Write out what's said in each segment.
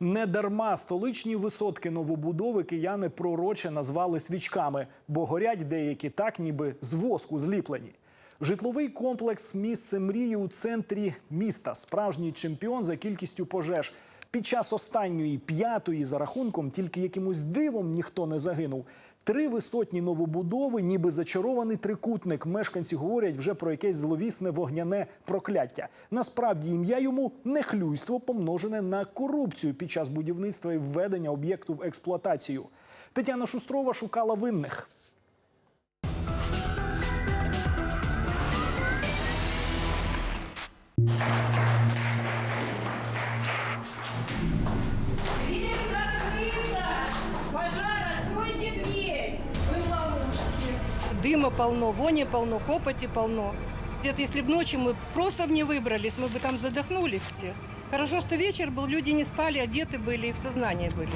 Недарма столичні висотки новобудови кияни пророче назвали свічками, бо горять деякі так, ніби з воску зліплені. Житловий комплекс місце мрії у центрі міста. Справжній чемпіон за кількістю пожеж. Під час останньої п'ятої за рахунком тільки якимось дивом ніхто не загинув. Три висотні новобудови, ніби зачарований трикутник. Мешканці говорять вже про якесь зловісне вогняне прокляття. Насправді ім'я йому нехлюйство, помножене на корупцію під час будівництва і введення об'єкту в експлуатацію. Тетяна Шустрова шукала винних. Дыма полно, вони полно, копоти полно. Это если бы ночью мы просто бы не выбрались, мы бы там задохнулись все. Хорошо, что вечер был, люди не спали, одеты были и в сознании были.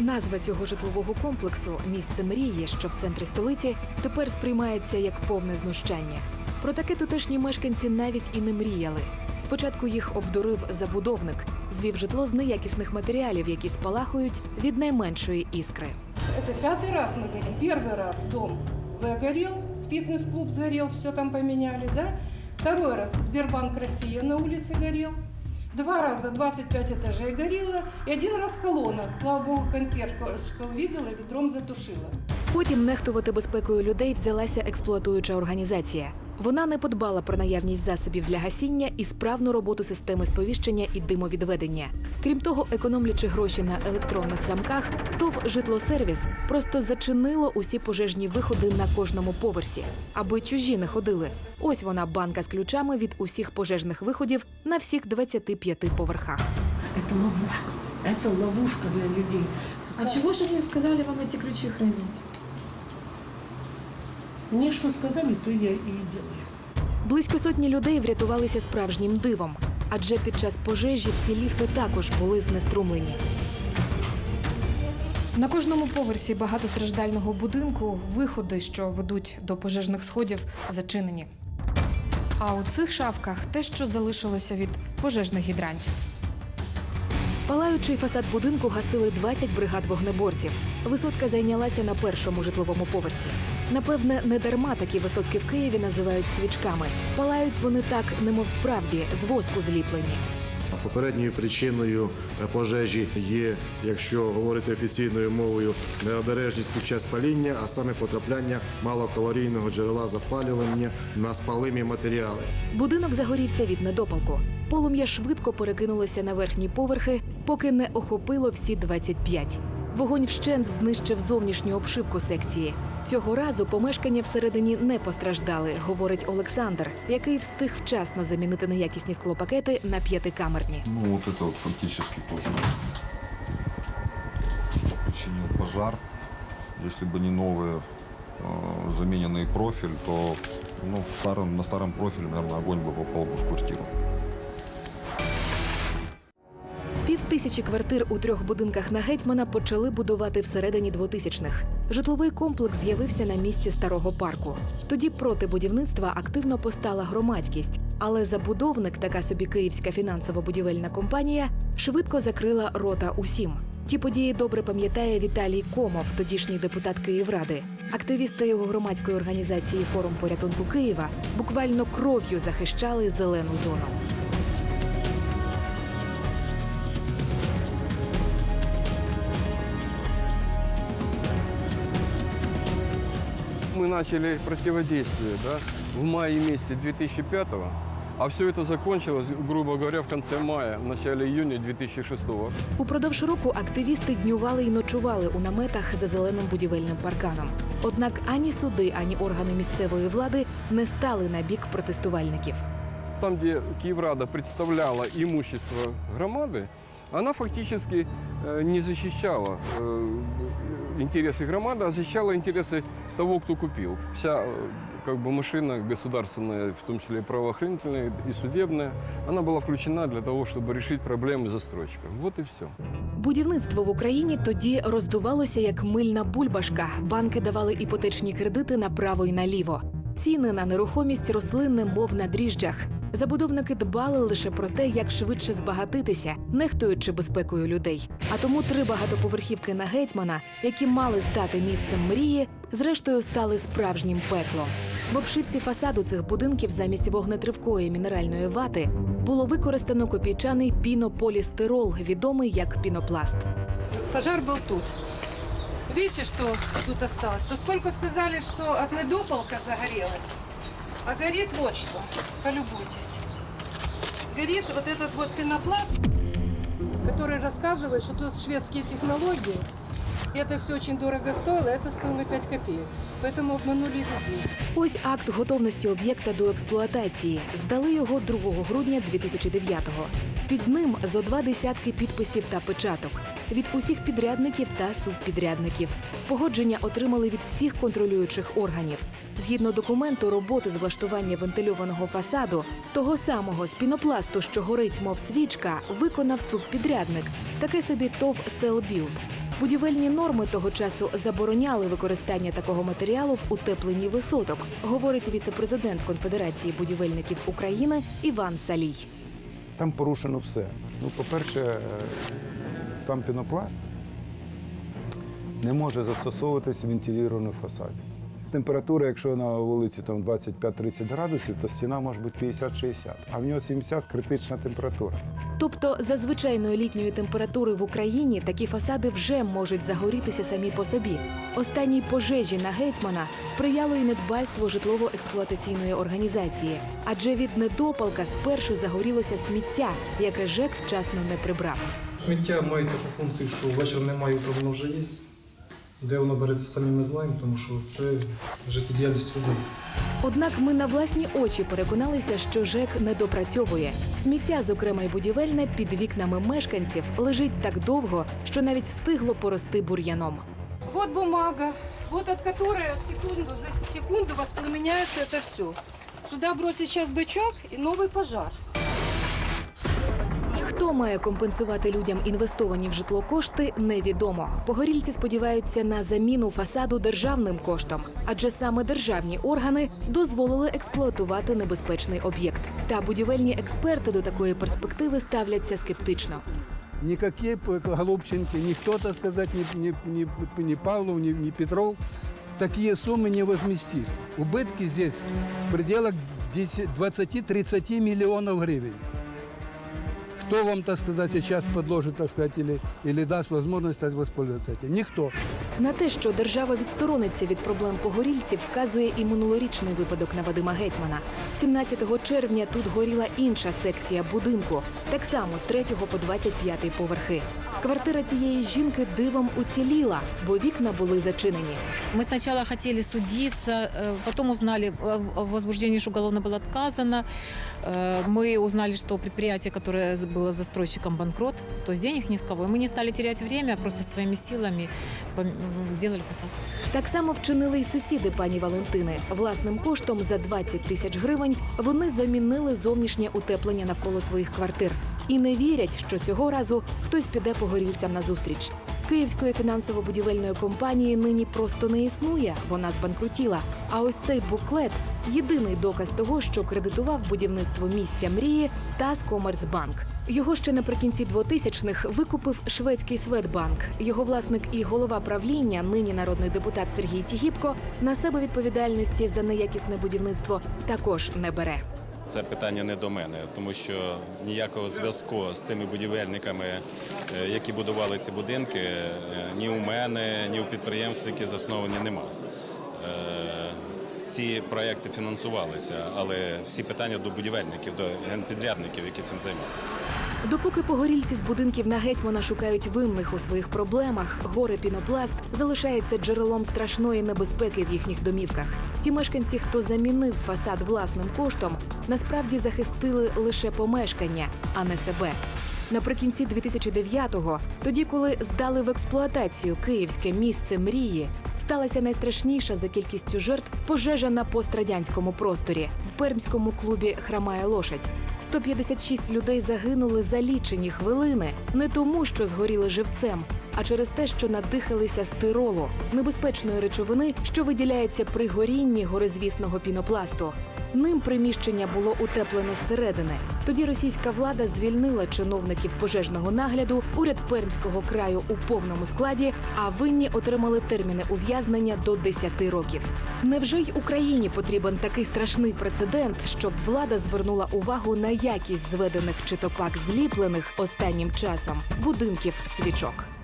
Назва цього житлового комплексу місце мрії, що в центрі столиці, тепер сприймається як повне знущання. Про таке тутешні мешканці навіть і не мріяли. Спочатку їх обдурив забудовник, звів житло з неякісних матеріалів, які спалахують від найменшої іскри. Это пятый раз мы горим. Первый раз дом В горел, фитнес-клуб сгорел, все там поменяли, да? Второй раз Сбербанк Россия на улице горел. Два раза 25 этажей горело. И один раз колона. Слава богу, консьержка увидела, ведром затушила. Потім нехтувати безпекою людей взялася експлуатуюча організація. Вона не подбала про наявність засобів для гасіння і справну роботу системи сповіщення і димовідведення. Крім того, економлячи гроші на електронних замках, ТОВ «Житлосервіс» просто зачинило усі пожежні виходи на кожному поверсі, аби чужі не ходили. Ось вона банка з ключами від усіх пожежних виходів на всіх 25 поверхах. Это ловушка. Это ловушка для людей. А чего же они сказали вам эти ключи хранить? Мне что сказали, то я и делаю. Близько сотні людей врятувалися справжнім дивом, адже під час пожежі всі ліфти також були знеструмлені. На кожному поверсі багатостраждального будинку виходи, що ведуть до пожежних сходів, зачинені. А у цих шафках те, що залишилося від пожежних гідрантів. Палаючий фасад будинку гасили 20 бригад вогнеборців. Висотка зайнялася на першому житловому поверсі. Напевне, не дарма такі висотки в Києві називають свічками. Палають вони так, немов справді, з воску зліплені. Попередньою причиною е, пожежі є, якщо говорити офіційною мовою, необережність під час паління, а саме потрапляння малокалорійного джерела запалювання на спалимі матеріали. Будинок загорівся від недопалку. Полум'я швидко перекинулося на верхні поверхи, поки не охопило всі 25. Вогонь вщент знищив зовнішню обшивку секції. Цього разу помешкання всередині не постраждали, говорить Олександр, який встиг вчасно замінити неякісні склопакети на п'ятикамерні. Ну, вот это вот фактически тоже причинил пожар. Если бы не новый э, замененный профиль, то ну, в старом, на старом профиле, наверное, огонь бы попал бы в квартиру. Тисячі квартир у трьох будинках на гетьмана почали будувати всередині 2000-х. Житловий комплекс з'явився на місці старого парку. Тоді проти будівництва активно постала громадськість, але забудовник, така собі київська фінансово-будівельна компанія, швидко закрила рота усім. Ті події добре пам'ятає Віталій Комов, тодішній депутат Київради. Активісти його громадської організації Форум порятунку Києва буквально кров'ю захищали зелену зону. Мы начали противодействие да, в мае месяце 2005 а все это закончилось, грубо говоря, в конце мая, в начале июня 2006 Упродовж року активісти днювали і ночували у наметах за зеленим будівельним парканом. Однак ані суди, ані органи місцевої влади не стали на бік протестувальників. Там, где Киеврада представляла имущество громады, она фактически э, не защищала э, интересы громады, а защищала интересы того, кто купил. Вся э, как бы машина государственная, в том числе и правоохранительная и судебная, она была включена для того, чтобы решить проблемы застройщиков. Вот и все. Будівництво в Україні тоді роздувалося як мильна бульбашка. Банки давали іпотечні кредити направо і наліво. Ціни на нерухомість росли немов на дріжджах. Забудовники дбали лише про те, як швидше збагатитися, нехтуючи безпекою людей. А тому три багатоповерхівки на гетьмана, які мали стати місцем мрії, зрештою стали справжнім пеклом. В обшивці фасаду цих будинків замість вогнетривкої мінеральної вати було використано копійчаний пінополістирол, відомий як пінопласт. Пожар был тут. Видите, что тут осталось? Поскольку сказали, что огнедополка загорелась, а горит вот что. Полюбуйтесь. Горит вот этот вот пенопласт, который рассказывает, что тут шведские технологии. И это все очень дорого стоило, это стоило 5 копеек. Поэтому обманули людей. Ось акт готовності об'єкта до експлуатації. Здали його 2 грудня 2009-го. Під ним зо два десятки підписів та печаток від усіх підрядників та субпідрядників. Погодження отримали від всіх контролюючих органів. Згідно документу, роботи з влаштування вентильованого фасаду, того самого з пінопласту, що горить, мов свічка, виконав субпідрядник, таке собі ТОВ «Селбілд». Будівельні норми того часу забороняли використання такого матеріалу в утепленні висоток, говорить віцепрезидент Конфедерації будівельників України Іван Салій. Там порушено все. Ну, по-перше, е, сам пінопласт не може застосовуватись в вентилірованому фасаді. Температура, якщо на вулиці там 25-30 градусів, то стіна може бути 50-60, а в нього 70 критична температура. Тобто, за звичайної літньої температури в Україні такі фасади вже можуть загорітися самі по собі. Останній пожежі на гетьмана сприяло і недбайство житлово-експлуатаційної організації, адже від недопалка спершу загорілося сміття, яке ЖЕК вчасно не прибрав. Сміття має таку функцію, що ввечері немає, то воно вже є Де воно береться, самі ми знаємо, тому що це життєдіяльність людей. Однак ми на власні очі переконалися, що ЖЕК не допрацьовує. Сміття, зокрема й будівельне, під вікнами мешканців лежить так довго, що навіть встигло порости бур'яном. Вот бумага, вот от которой от секунду за секунду воспламеняется это все. Сюда бросить сейчас бычок и новый пожар. Хто має компенсувати людям інвестовані в житло кошти, невідомо. Погорільці сподіваються на заміну фасаду державним коштом, адже саме державні органи дозволили експлуатувати небезпечний об'єкт. Та будівельні експерти до такої перспективи ставляться скептично. Никакие голубченки, никто, так сказать, ни, ни, ни, ни Павлов, ни, ни Петров такие суммы не возместит. Убытки здесь в пределах 20-30 миллионов гривен. Кто вам, так сказать, сейчас подложит, так сказать, или, или даст возможность так, воспользоваться этим? Никто. На те, що держава відсторониться від проблем погорільців, вказує і минулорічний випадок на Вадима Гетьмана. 17 червня тут горіла інша секція будинку, так само з 3 по 25 поверхи. Квартира цієї жінки дивом уціліла, бо вікна були зачинені. Мы сначала хотели судиться, э, потом узнали о о возбуждении, что уголовно было отказано. Э, Мы узнали, что предприятие, которое з- было застройщиком банкрот, то есть денег ни с кого. И мы не стали терять время, а просто своими силами пом- м, сделали фасад. Так само вчинили й сусіди пані Валентини. Власним коштом за 20 тисяч гривень вони замінили зовнішнє утеплення навколо своїх квартир і не вірять, що цього разу хтось піде погорільцям на зустріч. Київської фінансово-будівельної компанії нині просто не існує, вона збанкрутіла. А ось цей буклет єдиний доказ того, що кредитував будівництво місця мрії Таскомерцбанк. Його ще наприкінці 2000-х викупив шведський Светбанк. Його власник і голова правління, нині народний депутат Сергій Тігіпко, на себе відповідальності за неякісне будівництво також не бере. Це питання не до мене, тому що ніякого зв'язку з тими будівельниками, е, які будували ці будинки, е, ні у мене, ні у підприємств, які засновані, нема. Е, Ці проекти фінансувалися, але всі питання до будівельників, до генпідрядників, які цим займалися. Допоки погорільці з будинків на гетьмана шукають винних у своїх проблемах, горе пінопласт залишається джерелом страшної небезпеки в їхніх домівках. Ті мешканці, хто замінив фасад власним коштом, насправді захистили лише помешкання, а не себе. Наприкінці 2009-го, тоді, коли здали в експлуатацію київське місце мрії, сталася найстрашніша за кількістю жертв пожежа на пострадянському просторі в пермському клубі Храмає лошадь. 156 людей загинули за лічені хвилини не тому, що згоріли живцем, а через те, що надихалися стиролу, небезпечної речовини, що виділяється при горінні горизвісного пінопласту. Ним приміщення було утеплено зсередини. Тоді російська влада звільнила чиновників пожежного нагляду, уряд Пермського краю у повному складі, а винні отримали терміни ув'язнення до 10 років. Невже й Україні потрібен такий страшний прецедент, щоб влада звернула увагу на якість зведених чи то пак зліплених останнім часом будинків свічок?